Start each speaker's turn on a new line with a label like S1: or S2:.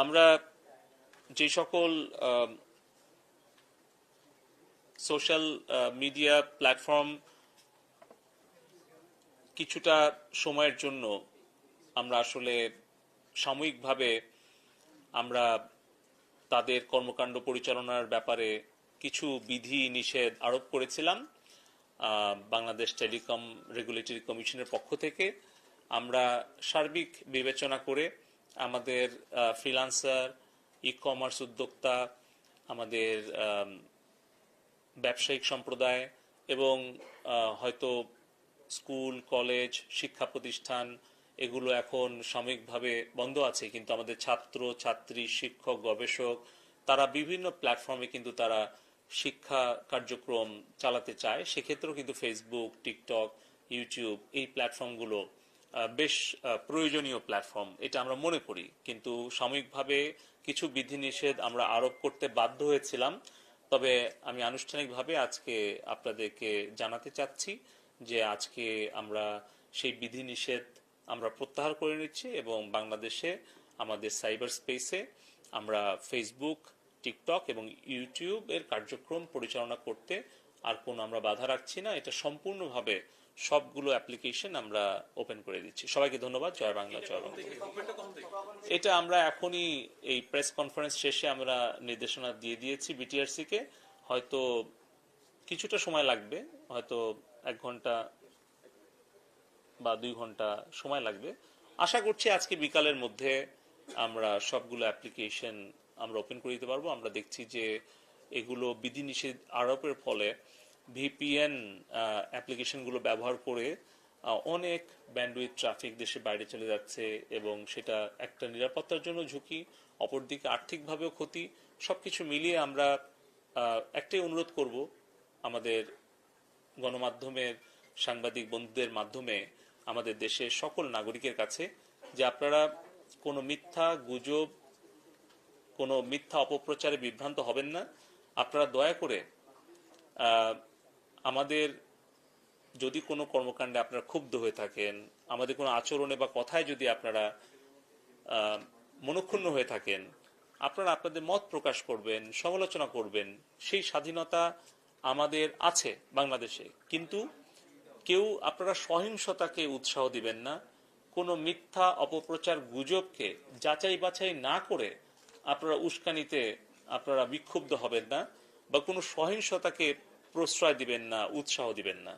S1: আমরা যে সকল সোশ্যাল মিডিয়া প্ল্যাটফর্ম কিছুটা সময়ের জন্য আমরা আসলে সাময়িকভাবে আমরা তাদের কর্মকাণ্ড পরিচালনার ব্যাপারে কিছু বিধি নিষেধ আরোপ করেছিলাম বাংলাদেশ টেলিকম রেগুলেটরি কমিশনের পক্ষ থেকে। আমরা সার্বিক বিবেচনা করে আমাদের ফ্রিলান্সার ই কমার্স উদ্যোক্তা, আমাদের ব্যবসায়িক সম্প্রদায় এবং হয়তো স্কুল, কলেজ, শিক্ষা প্রতিষ্ঠান এগুলো এখন সাময়িকভাবে বন্ধ আছে। কিন্তু আমাদের ছাত্র, ছাত্রী, শিক্ষক, গবেষক, তারা বিভিন্ন প্ল্যাটফর্মে কিন্তু তারা শিক্ষা কার্যক্রম চালাতে চায়। সেক্ষেত্রেও কিন্তু ফেসবুক টিকটক ইউটিউব এই প্ল্যাটফর্মগুলো বেশ প্রয়োজনীয় প্ল্যাটফর্ম এটা আমরা মনে করি। কিন্তু সাময়িকভাবে কিছু বিধিনিষেধ আমরা আরোপ করতে বাধ্য হয়েছিলাম। তবে আমি আনুষ্ঠানিকভাবে আজকে আপনাদেরকে জানাতে চাচ্ছি যে আজকে আমরা সেই বিধিনিষেধ আমরা প্রত্যাহার করে নিচ্ছি এবং বাংলাদেশে, আমাদের সাইবার স্পেসে আমরা ফেসবুক টিকটক এবং ইউটিউব এর কার্যক্রম পরিচালনা করতে আর কোনো আমরা বাধা রাখছি না। এটা সম্পূর্ণভাবে সবগুলো অ্যাপ্লিকেশন আমরা ওপেন করে দিচ্ছি। সবাইকে ধন্যবাদ। জয় বাংলা জয় বাংলা। এটা আমরা এখনই এই প্রেস কনফারেন্স শেষে আমরা নির্দেশনা দিয়ে দিয়েছি বিটিআরসি কে। হয়তো কিছুটা সময় লাগবে, হয়তো এক ঘণ্টা বা দুই ঘণ্টা সময় লাগবে। আশা করছি আজকে বিকালের মধ্যে আমরা সবগুলো অ্যাপ্লিকেশন আমরা ওপেন করে দিতে পারব। আমরা দেখছি যে এগুলো বিধিনিষেধ আরোপের ফলে ভিপিএন অ্যাপ্লিকেশনগুলো ব্যবহার করে অনেক ব্যান্ডউইথ ট্রাফিক দেশের বাইরে চলে যাচ্ছে এবং সেটা একটা নিরাপত্তার জন্য ঝুঁকি, অপরদিকে আর্থিকভাবেও ক্ষতি। সবকিছু মিলিয়ে আমরা একটাই অনুরোধ করব আমাদের গণমাধ্যমের সাংবাদিক বন্ধুদের মাধ্যমে আমাদের দেশের সকল নাগরিকের কাছে যে আপনারা কোনো মিথ্যা গুজব, কোনো মিথ্যা অপপ্রচারে বিভ্রান্ত হবেন না। আপনারা দয়া করে আমাদের যদি কোনো কর্মকাণ্ডে আপনারা ক্ষুব্ধ হয়ে থাকেন, আমাদের কোনো আচরণে বা কথায় যদি আপনারা মনক্ষুণ্ণ হয়ে থাকেন, আপনারা আপনাদের মত প্রকাশ করবেন, সমালোচনা করবেন, সেই স্বাধীনতা আমাদের আছে বাংলাদেশে। কিন্তু কেউ আপনারা সহিংসতাকে উৎসাহ দিবেন না, কোনো মিথ্যা অপপ্রচার গুজবকে যাচাই বাছাই না করে আপনারা উস্কানিতে আপনারা বিক্ষুব্ধ হবেন না বা কোনো সহিংসতাকে প্রশ্রয় দিবেন না উৎসাহ দিবেন না।